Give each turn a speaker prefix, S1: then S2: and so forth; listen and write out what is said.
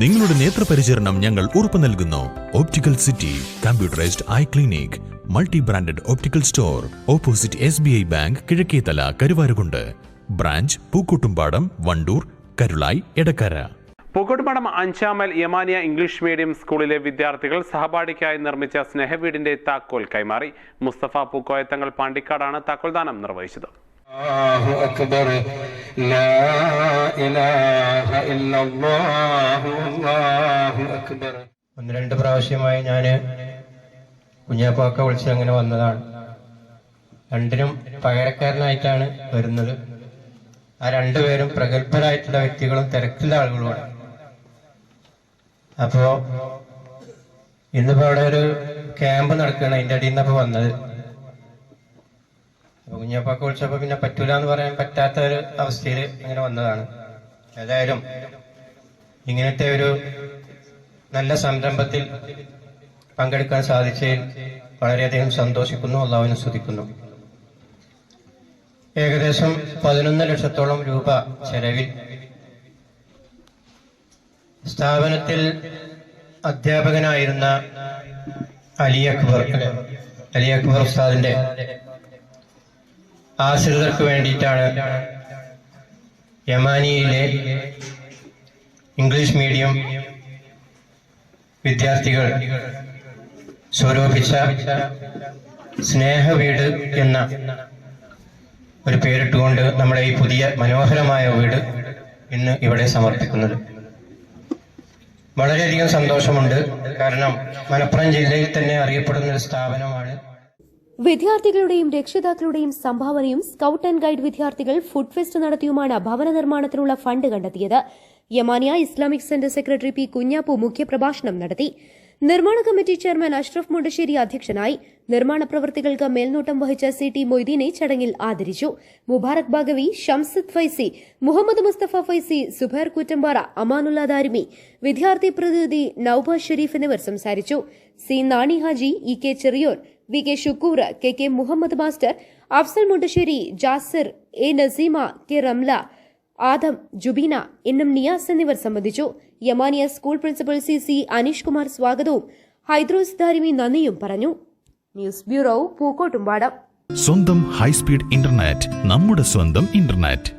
S1: നിങ്ങളുടെ നേത്രപരിചരണം ഞങ്ങൾ ഉറപ്പു നൽകുന്നു. Optical city computerised eye clinic multi branded optical store opposite S B I bank Kizhakkethala Karuvarakundu branch Pookkottumpadam Wandoor Karulai Edakkara
S2: Pookkottumpadam അഞ്ചാമൽ Yamaniya English medium സ്കൂളിലെ വിദ്യാർത്ഥികൾ സഹപാഠിക്കായി നിർമ്മിച്ച സ്നേഹവീടിന്റെ താക്കോൽ കൈമാറി. മുസ്തഫ പൂക്കോയത്തങ്ങൾ പാണ്ടിക്കാടാണ് താക്കോൽദാനം നിർവഹിച്ചത്.
S3: لا إله إلا الله الله أكبر
S4: ഒന്ന് രണ്ട് പ്രാവശ്യമായി ഞാൻ കുഞ്ഞാപ്പാക്ക വിളിച്ച് അങ്ങനെ വന്നതാണ് രണ്ടിനും പകരക്കാരനായിട്ടാണ് വരുന്നത് ആ രണ്ടുപേരും പ്രഗത്ഭരായിട്ടുള്ള വ്യക്തികളും തിരക്കുള്ള ആളുകളുമാണ് അപ്പോ ഇന്നിപ്പോ അവിടെ ഒരു ക്യാമ്പ് നടക്കുകയാണ് അതിന്റെ അടിയിൽ നിന്നപ്പോ വന്നത് അപ്പൊ കുഞ്ഞാപ്പാക്ക വിളിച്ചപ്പോ പിന്നെ പറ്റൂല എന്ന് പറയാൻ പറ്റാത്ത ഒരു അവസ്ഥയിൽ അങ്ങനെ വന്നതാണ്. ഏതായാലും ഇങ്ങനത്തെ ഒരു നല്ല സംരംഭത്തിൽ പങ്കെടുക്കാൻ സാധിച്ചതിൽ വളരെയധികം സന്തോഷിക്കുന്നു. അള്ളാഹുവിനെ സ്തുതിക്കുന്നു. ഏകദേശം പതിനൊന്ന് ലക്ഷത്തോളം രൂപ ചെലവിൽ സ്ഥാപനത്തിൽ അധ്യാപകനായിരുന്ന അലി അക്ബർ അലി അക്ബർ ഉസ്താദിന്റെ ആശ്രിതർക്ക് വേണ്ടിയിട്ടാണ് യമാനിയിലെ ഇംഗ്ലീഷ് മീഡിയം വിദ്യാർത്ഥികൾ സ്വരൂപിച്ച സ്നേഹവീട് എന്ന ഒരു പേരിട്ടുകൊണ്ട് നമ്മുടെ ഈ പുതിയ മനോഹരമായ വീട് ഇന്ന് ഇവിടെ സമർപ്പിക്കുന്നത്. വളരെയധികം സന്തോഷമുണ്ട്. കാരണം മലപ്പുറം ജില്ലയിൽ തന്നെ അറിയപ്പെടുന്ന ഒരു സ്ഥാപനമാണ്
S5: വിദ്യാർത്ഥികളുടെയും രക്ഷിതാക്കളുടെയും സംഭാവനയും സ്കൌട്ട് ആൻഡ് ഗൈഡ് വിദ്യാർത്ഥികൾ ഫുഡ് ഫെസ്റ്റ് നടത്തിയുമാണ് ഭവന നിർമ്മാണത്തിനുള്ള ഫണ്ട് കണ്ടെത്തിയത്. Yamaniya Islamic centre secretary P Kunhappu മുഖ്യപ്രഭാഷണം നടത്തി. നിർമ്മാണ കമ്മിറ്റി ചെയർമാൻ അഷ്റഫ് മുണ്ടശ്ശേരി അധ്യക്ഷനായി നിർമ്മാണ പ്രവൃത്തികൾക്ക് മേൽനോട്ടം വഹിച്ച സി ടി മൊയ്തീനെ ചടങ്ങിൽ ആദരിച്ചു. മുബാറക് ബാഗവി ഷംസദ് ഫൈസി മുഹമ്മദ് മുസ്തഫ ഫൈസി സുബൈർ കുറ്റമ്പാറ അമാനുല്ല ദാരിമി വിദ്യാർത്ഥി പ്രതിനിധി നൌബ ഷെരീഫ് എന്നിവർ സംസാരിച്ചു. C Nani Haji E K Cheriyon V K Shukoor K K Muhammad master Afsal Mundassery Jasir A Naseema K Ramla Adam Jubeena എന്നും നിയാസ് എന്നിവർ സംബന്ധിച്ചു Yamaniya school principal C C Aneesh Kumar സ്വാഗതവും ഹൈദ്രോസ് ദാരിമി നന്ദിയും പറഞ്ഞു ന്യൂസ് ബ്യൂറോ പൂക്കോട്ടുംപാടം
S1: സ്വന്തം high speed internet നമ്മുടെ സ്വന്തം internet